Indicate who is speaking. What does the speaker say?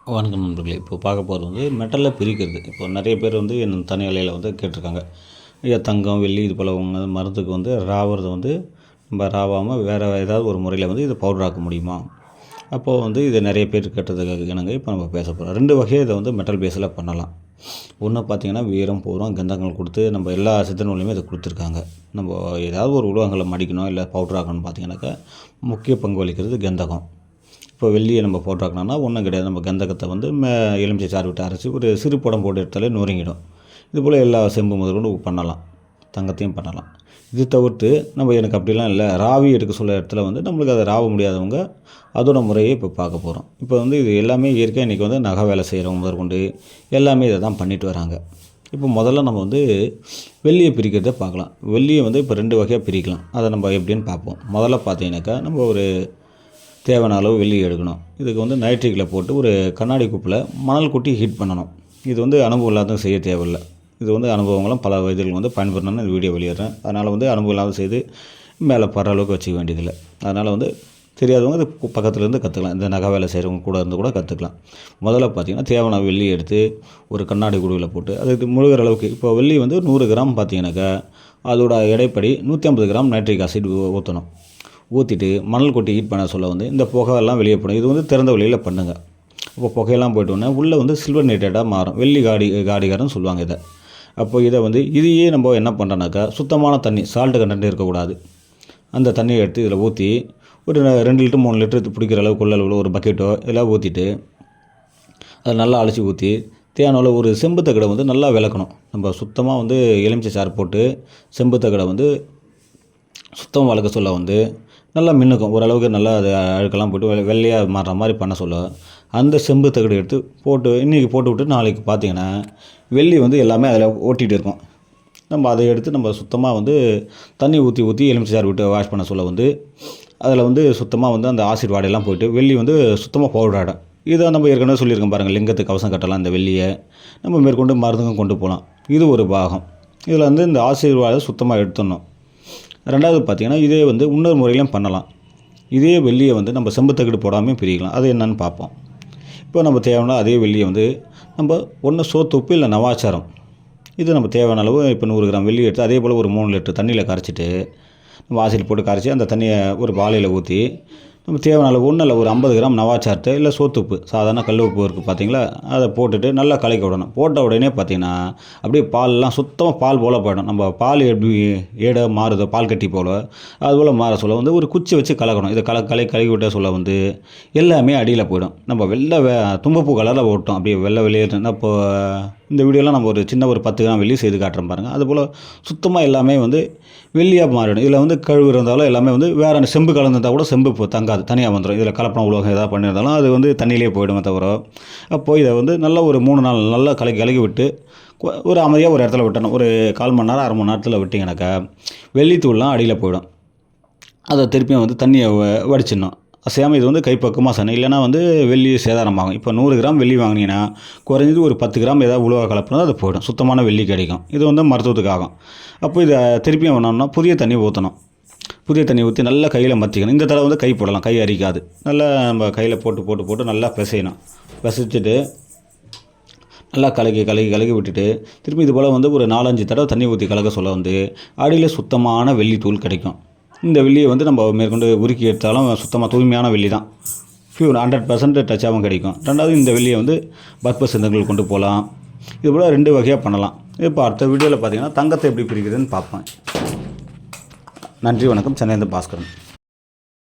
Speaker 1: வணக்கம் நண்பர்களே. இப்போ பார்க்க போகிறது வந்து மெட்டலில் பிரிக்கிறது. இப்போ நிறைய பேர் வந்து என் தனி அலையில் வந்து கேட்டிருக்காங்க. ஐயா தங்கம் வெள்ளி இது போல் மருந்துக்கு வந்து ராவுறது வந்து நம்ம ராவாமல் வேறு ஏதாவது ஒரு முறையில் வந்து இதை பவுடர் ஆக்க முடியுமா? அப்போது வந்து இது நிறைய பேர் கேட்டதுக்கு இணங்க இப்போ நம்ம பேச போகிறோம் ரெண்டு வகையை இதை வந்து மெட்டல் பேஸில் பண்ணலாம். ஒன்று பார்த்தீங்கன்னா வீரம் பூரம் கந்தங்கள் கொடுத்து நம்ம எல்லா சித்தநூலையுமே இதை கொடுத்துருக்காங்க. நம்ம ஏதாவது ஒரு உலகங்களை மடிக்கணும் இல்லை பவுடர் ஆகணும்னு பார்த்திங்கனாக்கா முக்கிய பங்கு வகிக்கிறது கந்தகம். இப்போ வெள்ளியை நம்ம போட்டாக்கணும்னா ஒன்றும் கிடையாது. நம்ம கந்தகத்தை வந்து மே எலுமிச்சை சாறு விட்டு அரைச்சி ஒரு சிறு படம் போட்டு எடுத்தாலே நொறுங்கிடும். இது போல் எல்லா செம்பு முதற்கொண்டு பண்ணலாம். தங்கத்தையும் பண்ணலாம். இது தவிர்த்து நம்ம எனக்கு அப்படிலாம் இல்லை. ராவி எடுக்க சொல்ல இடத்துல வந்து நம்மளுக்கு அதை ராவ முடியாதவங்க அதோட முறையை இப்போ பார்க்க போகிறோம் இப்போ வந்து இது எல்லாமே இயற்கையாக இன்றைக்கி வந்து நகை வேலை செய்கிறவங்க முதற்கொண்டு எல்லாமே இதை தான் பண்ணிட்டு வராங்க. இப்போ முதல்ல நம்ம வந்து வெள்ளியை பிரிக்கிறத பார்க்கலாம். வெள்ளியை வந்து இப்போ ரெண்டு வகையாக பிரிக்கலாம். அதை நம்ம எப்படின்னு பார்ப்போம். முதல்ல பார்த்தீங்கன்னாக்கா நம்ம ஒரு தேவையான அளவு வெள்ளி எடுக்கணும். இதுக்கு வந்து நைட்ரிக்கில் போட்டு ஒரு கண்ணாடி குப்பில் மணல் கொட்டி ஹீட் பண்ணணும். இது வந்து அனுபவம் இல்லாதவங்க செய்ய தேவையில்லை. இது வந்து அனுபவங்களும் பல வயதில் வந்து பயன்படணும்னு இந்த வீடியோ வெளியிடுறேன். அதனால் வந்து அனுபவம் இல்லாத செய்து மேலே படுற அளவுக்கு வச்சுக்க வேண்டியதில்லை. அதனால் வந்து தெரியாதவங்க இது பக்கத்துலேருந்து கற்றுக்கலாம் இந்த நகை வேலை செய்கிறவங்க கூட இருந்து கூட கற்றுக்கலாம் முதல்ல பார்த்தீங்கன்னா தேவையான வெள்ளி எடுத்து ஒரு கண்ணாடி குடுவில் போட்டு அதுக்கு முழுகிற அளவுக்கு இப்போ வெள்ளி வந்து நூறு கிராம் பார்த்திங்கனாக்கா அதோட எடைப்படி நூற்றி ஐம்பது கிராம் நைட்ரிக் ஆசிட் ஊற்றணும் ஊற்றிட்டு மணல் கொட்டி ஹீட் பண்ண சொல்ல வந்து இந்த புகையெல்லாம் வெளியே போடும் இது வந்து திறந்த வழியில் பண்ணுங்கள் இப்போ புகையெல்லாம் போயிட்டோன்னே உள்ளே வந்து சில்வர் நைட்ரேட்டாக மாறும். வெள்ளி காடி காடிகாரன்னு சொல்லுவாங்க இதை. அப்போ இதை வந்து இதையே நம்ம என்ன பண்ணுறோன்னாக்கா சுத்தமான தண்ணி சால்ட்டு கண்டென்ட் இருக்கக்கூடாது. அந்த தண்ணியை எடுத்து இதில் ஊற்றி ஒரு ரெண்டு லிட்டர் மூணு லிட்டர் பிடிக்கிற அளவுக்கு உள்ள அளவில் ஒரு பக்கெட்டோ இதெல்லாம் ஊற்றிட்டு அதை நல்லா அழைச்சி ஊற்றி தேவையான ஒரு செம்பு தகடை வந்து நல்லா விளக்கணும். நம்ம சுத்தமாக வந்து எலுமிச்சை சாறு போட்டு செம்பு தகடை வந்து சுத்தம் வளர்க்க சொல்ல வந்து நல்லா மின்னுக்கும். ஓரளவுக்கு நல்லா அது அழுக்கெல்லாம் போட்டு வெள்ளை வெள்ளையாக மாறுற மாதிரி பண்ண சொல்ல. அந்த செம்பு தகடு எடுத்து போட்டு இன்றைக்கி போட்டு விட்டு நாளைக்கு பார்த்தீங்கன்னா வெள்ளி வந்து எல்லாமே அதில் ஓட்டிகிட்டு இருக்கும். நம்ம அதை எடுத்து நம்ம சுத்தமாக வந்து தண்ணி ஊற்றி ஊற்றி எலுமிச்சார் விட்டு வாஷ் பண்ண சொல்ல வந்து அதில் வந்து சுத்தமாக வந்து அந்த ஆசிட் வாடையெல்லாம் போயிட்டு வெள்ளி வந்து சுத்தமாக பவுடர் ஆகிடும் இதை நம்ம ஏற்கனவே சொல்லியிருக்கோம் பாருங்கள் லிங்கத்துக்கு கவசம் கட்டலாம் இந்த வெள்ளியை. நம்ம மேற்கொண்டு மருந்துங்க கொண்டு போகலாம் இது ஒரு பாகம். இதில் வந்து இந்த ஆசீர்வாதம் சுத்தமாக எடுத்துடணும். ரெண்டாவது பார்த்திங்கன்னா இதே வந்து இன்னொரு முறையிலும் பண்ணலாம். இதே வெள்ளியை வந்து நம்ம செம்பு போடாமல் பிரிக்கலாம். அது என்னன்னு பார்ப்போம். இப்போ நம்ம தேவையான அதே வெள்ளியை வந்து நம்ம ஒன்று சோத்துப்பு இல்லை நவாச்சாரம் இது நம்ம தேவையான அளவு இப்போ நூறு கிராம் வெள்ளி எடுத்து அதே போல் ஒரு மூணு லிட்டர் தண்ணியில் கரைச்சிட்டு நம்ம ஆசிட் போட்டு கரைச்சி அந்த தண்ணியை ஒரு பாலையில் ஊற்றி நம்ம தேவையான அளவு ஒன்றும் இல்லை. ஒரு ஐம்பது கிராம் நவாச்சார்ட்டு இல்லை சோத்துப்பு. சாதாரண கல் உப்பு இருக்குது பார்த்தீங்களா? அதை போட்டுட்டு நல்லா கலக்கி விடணும். போட்ட உடனே பார்த்தீங்கன்னா அப்படியே பால்லாம் சுத்தமாக பால் போல் போயிடும். நம்ம பால் எப்படி ஏட மாறுதோ பால் கட்டி போல் அது போல் மாற சொல்ல வந்து ஒரு குச்சி வச்சு கலக்கணும். இதை கல கலை கலக்கி விட்ட சொல்ல வந்து எல்லாமே அடியில் போயிடும். நம்ம வெள்ளை வே தும்பப்பூ கலரில் ஓட்டோம் அப்படியே வெள்ளை வெளியேறினா இப்போ இந்த வீடியோலாம் நம்ம ஒரு சின்ன ஒரு பத்து கிராம் வெள்ளி செய்து காட்டுறோம் பாருங்கள் அதுபோல் சுத்தமாக எல்லாமே வந்து வெள்ளியாக மாறிடும். இதில் வந்து கழுவு இருந்தாலும் எல்லாமே வந்து வேறு செம்பு கலந்துருந்தால் கூட செம்பு இப்போ தங்காது. தனியாக வந்துடும் இதில் கலப்பணம் உலகம் எதாவது பண்ணியிருந்தாலும் அது வந்து தண்ணியிலே போயிடுமே தவிர அப்போ இதை வந்து நல்ல ஒரு மூணு நாள் நல்லா கலக்கி கலக்கி விட்டு ஒரு அமைதியாக ஒரு இடத்துல விட்டணும். ஒரு கால் மணி நேரம் அரை மணி நேரத்தில் விட்டிங்கனாக்கா வெள்ளித்தூள்லாம் அடியில் போயிடும். அதை திருப்பியும் வந்து தண்ணியை வ- வடிச்சிடணும். அசையாமல் இது வந்து கைப்பக்கமாக சனை இல்லைன்னா வந்து வெள்ளி சேதாரமாகும் இப்போ நூறு கிராம் வெள்ளி வாங்கினீங்கன்னா குறைஞ்சது ஒரு பத்து கிராம் ஏதாவது உழுவா கலப்புனா அது போயிடும். சுத்தமான வெள்ளி கிடைக்கும். இது வந்து மருத்துவத்துக்கு ஆகும் அப்போ இதை திருப்பியும் வேணும்னா புதிய தண்ணி ஊற்றணும் புதிய தண்ணி ஊற்றி நல்லா கையில் மத்திக்கணும். இந்த தடவை வந்து கை போடலாம். கை அரிக்காது. நல்லா நம்ம கையில் போட்டு போட்டு போட்டு நல்லா பிசையணும். பிசைச்சிட்டு நல்லா கலக்கி கலக்கி கலக்கி விட்டுட்டு திருப்பி இது போல் வந்து ஒரு நாலஞ்சு தடவை தண்ணி ஊற்றி கலக்க சொல்ல வந்து அடியில் சுத்தமான வெள்ளி தூள் கிடைக்கும். இந்த வெள்ளியை வந்து நம்ம மேற்கொண்டு உருக்கி எடுத்தாலும் சுத்தமாக தூய்மையான வெள்ளி தான் ஃபியூர் ஹண்ட்ரட் பர்சன்ட் டச்சாகவும் கிடைக்கும். ரெண்டாவது இந்த வெள்ளியை வந்து பர்பஸ் சிந்தங்கள் கொண்டு போகலாம் இது போல் ரெண்டு வகையாக பண்ணலாம். இப்போ அடுத்த வீடியோவில் பார்த்தீங்கன்னா தங்கத்தை எப்படி பிரிக்கிறதுன்னு பார்ப்பேன் நன்றி வணக்கம். சென்னையிலேருந்து பாஸ்கரன்.